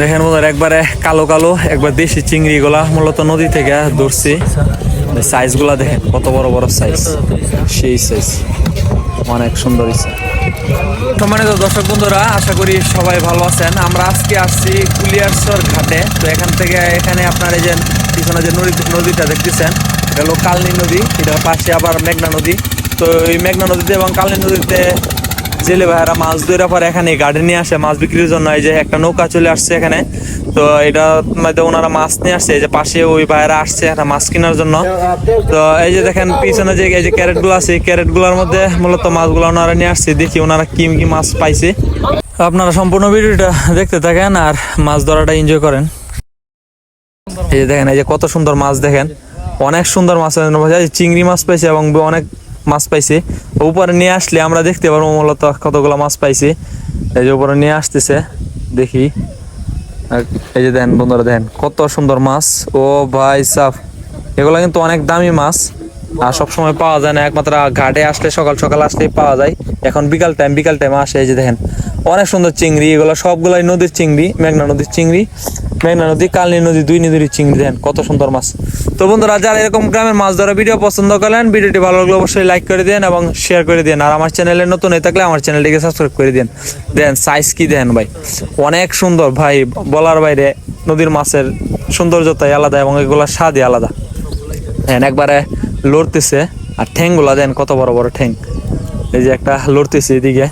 দেখেন বন্ধুরা, একবারে কালো কালো, একবার দেশি চিংড়ি গুলা মূলত নদী থেকে ধরছি। সাইজগুলা দেখেন, কত বড় বড় সাইজ সেই সাইজ অনেক সুন্দর সম্মানিত দর্শক বন্ধুরা, আশা করি সবাই ভালো আছেন। আমরা আজকে আসছি কুলিয়ারসর ঘাটে। তো এখান থেকে এখানে আপনার এই যে পিছনে যে নদী, নদীটা দেখতেছেন, এটা হলো কালনী নদী। এটার পাশে আবার মেঘনা নদী। তো এই মেঘনা নদীতে এবং কালনি নদীতে জেলে ভাইয়েরা মাছ ধরে পরে এখানে গার্ডেন আসে, মাছ বিক্রির জন্য। এই যে একটা নৌকা চলে আসছে এখানে। তো এটা মধ্যে ওনারা মাছ নিয়ে আসছে, এই যে পাশে ওই ভাইয়েরা আসছে একটা মাছ কেনার জন্য। তো এই যে দেখেন, পিছনে যে এই যে ক্যারেটগুলো আছে ক্যারেটগুলোর মধ্যে মূলত মাছগুলো ওনারা নিয়ে আসছে। দেখি ওনারা কি কি মাছ পাইছে। আপনারা সম্পূর্ণ ভিডিওটা দেখতে থাকেন আর মাছ ধরাটা এনজয় করেন। এই যে দেখেন, এই যে কত সুন্দর মাছ দেখেন। অনেক সুন্দর মাছ। চিংড়ি মাছ পাইছে এবং অনেক মাছ পাইছে। উপরে নিয়ে আসলে আমরা দেখতে পারব মূলত কতগুলো মাছ পাইছি। এই যে উপরে নিয়ে আসতেছে, দেখি। এই যে দেন বন্ধুরা, দেন কত সুন্দর মাছ। ও ভাই সাফ। এগুলো কিন্তু অনেক দামি মাছ। আর সব সময় পাওয়া যায় না, একমাত্র ঘাটে আসলে, সকাল সকাল আসলেই পাওয়া যায়। এখন বিকাল টাইম বিকাল টাইম আসে, এই যে দেখেন, অনেক সুন্দর চিংড়ি, এগুলো সবগুলাই নদীর চিংড়ি, মেঘনা নদীর চিংড়ি, মেঘনা নদী, কালনী নদী, দুই নদীর চিংড়ি, দেখেন, কত সুন্দর মাছ। তো বন্ধুরা, যারা এরকম গ্রামের মাছ ধরা ভিডিও পছন্দ করেন, ভিডিওটি ভালো লাগলে অবশ্যই লাইক করে দেন এবং শেয়ার করে দেন আর আমার চ্যানেলে নতুন হয়ে থাকলে আমার চ্যানেলটিকে সাবস্ক্রাইব করে দেন দেন সাইজ কি দেন ভাই? অনেক সুন্দর ভাই, বলার বাইরে নদীর মাছের সৌন্দর্যতাই আলাদা এবং এগুলোর স্বাদই আলাদা। দেন একবারে লড়তেছে। আর ঠ্যাংগুলা দেন, কত বড় বড় ঠ্যাং। এই যে একটা লড়তেছে এদিকে।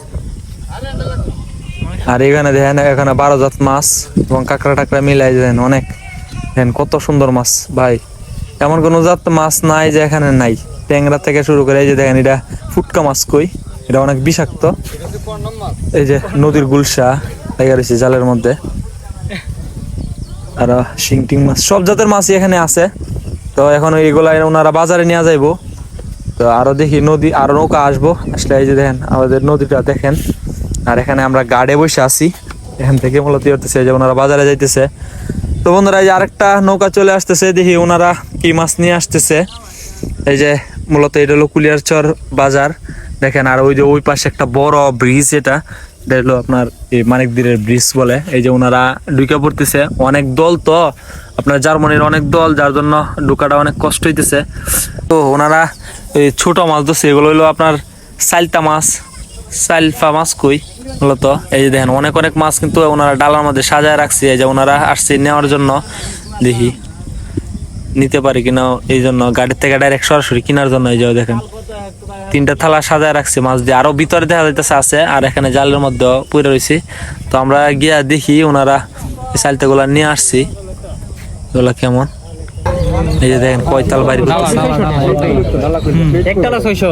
আর এখানে দেখেন, এখানে বারো জাত মাছ এবং কাঁকড়া টাকড়া মিলাই দেন অনেক। দেখেন কত সুন্দর মাছ, ভাই। এমন কোনো জাত মাছ নাই যে এখানে নাই। ট্যাংরা থেকে শুরু করে এই যে দেখেন, এটা ফুটকা মাছ কই? এটা অনেক বিষাক্ত। এই যে নদীর গুলশা লেগে রয়েছে জালের মধ্যে। আর শিং টিং মাছ, সব জাতের মাছই এখানে আছে। তো এখন এগুলা ওনারা বাজারে নিয়ে যাইবো। তো আরও দেখি নদী, আরও নৌকা আসব। আসলে এই যে দেখেন, আমাদের নদীটা দেখেন। আর এখানে আমরা গাড়ে বসে আছি। এখান থেকে মূলত হতেছে যে ওনারা বাজারে যাইতেছে। তো বন্ধুরা, এই যে আরেকটা নৌকা চলে আসতেছে। দেখি ওনারা কি মাছ নিয়ে আসতেছে। এই যে মূলত এটা হলো কুলিয়ারচর বাজার। দেখেন, আর ওই যে ওই পাশে একটা বড় ব্রিজ এটা হলো আপনার এই মানিকদিরের ব্রিজ বলে। এই যে ওনারা ঢুকে পড়তেছে। অনেক দল তো। আপনার জার্মানির অনেক দল, যার জন্য ঢুকাটা অনেক কষ্ট হইতেছে। তো ওনারা এই ছোট মাছ ধরছে, এগুলো হলো আপনার সাইলতা মাছ। সাইলফা মাছ কই? মূলত এই যে দেখেন, অনেক অনেক মাছ কিন্তু ওনারা ডালার মধ্যে সাজায় রাখছে, এই যে ওনারা আসছে নেওয়ার জন্য। দেখি, নিতে পারি কিনা এই জন্য, গাড়ির থেকে ডাইরেক্ট সরাসরি কেনার জন্য, এই যে দেখেন। তিনটা থালা সাজায় রাখছে মাছ দিয়ে। আরও ভিতরে দেখা যাইতেছে আছে, আর এখানে জালের মধ্যে পড়ে রয়েছে তো আমরা গিয়া দেখি ওনারা এই সাইলটা গুলা নিয়ে আসছি। এগুলা কেমন এই যে দেখেন কয়তাল বাড়ি একটালা ছয়শো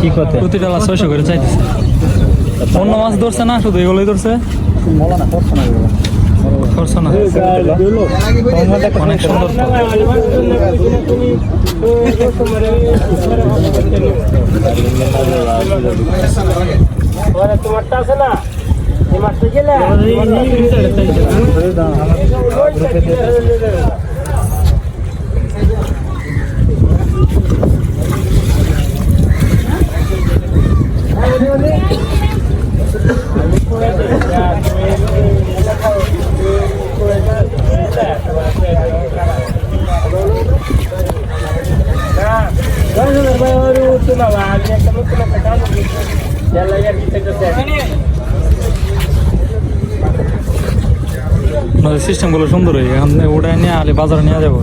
কি করতে প্রতিটা ছয়শো করে চাইতেছে অন্য মাছ ধরছে না শুধু এগুলোই ধরছে করছ না অনেক সুন্দর তোমারটা আছে না এই মাছটা গেলে সিস্টেমগুলো সুন্দর হয়ে এখন ওটা নিয়ে আলে বাজারে নিয়ে যাব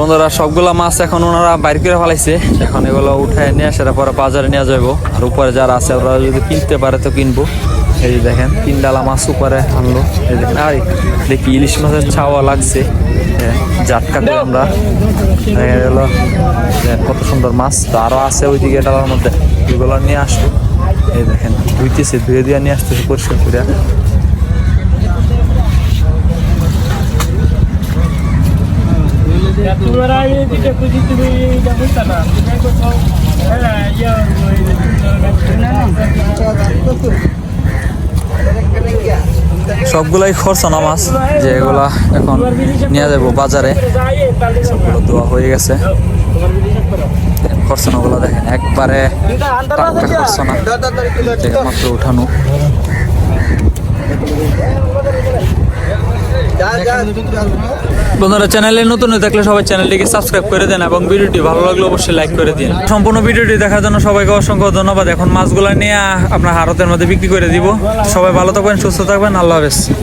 বন্ধুরা, সবগুলা মাছ এখন ওনারা বাইর করে ফেলাইছে। এখন এগুলো উঠায় নিয়ে সেটা পরে বাজারে নিয়ে যাব আর উপরে যারা আছে, ওরা যদি কিনতে পারে তো কিনবো। এই যে দেখেন, তিন ডালা মাছ উপরে আনলো। এই দেখেন, আর, দেখি ইলিশ মাছের ছাওয়া লাগছে। জাটকা করে আমরা। দেখা গেল কত সুন্দর মাছ। তো আরও আছে ওইদিকে ডালার মধ্যে। এগুলো নিয়ে আসব। এই দেখেন, ধুইতেছে, ধুয়ে দিয়ে নিয়ে আসতেছে পরিষ্কার করে। না তুমি কোথাও হ্যাঁ ইয়া না না সবগুলাই খরচনা মাছ যে এগুলা এখন নিয়ে যাব বাজারে। সবগুলো দোয়া হয়ে গেছে। খরচানাগুলো দেখেন, একবারে টাকা খরচানা মাত্র উঠানো। বন্ধুরা, চ্যানেলে নতুন হয়ে থাকলে সবাই চ্যানেলটিকে সাবস্ক্রাইব করে দেন এবং ভিডিওটি ভালো লাগলে অবশ্যই লাইক করে দিন। সম্পূর্ণ ভিডিওটি দেখার জন্য সবাইকে অসংখ্য ধন্যবাদ। এখন মাছগুলো নিয়ে আপনার হারতের মধ্যে বিক্রি করে দিব। সবাই ভালো থাকবেন, সুস্থ থাকবেন। আল্লাহ হাফেজ।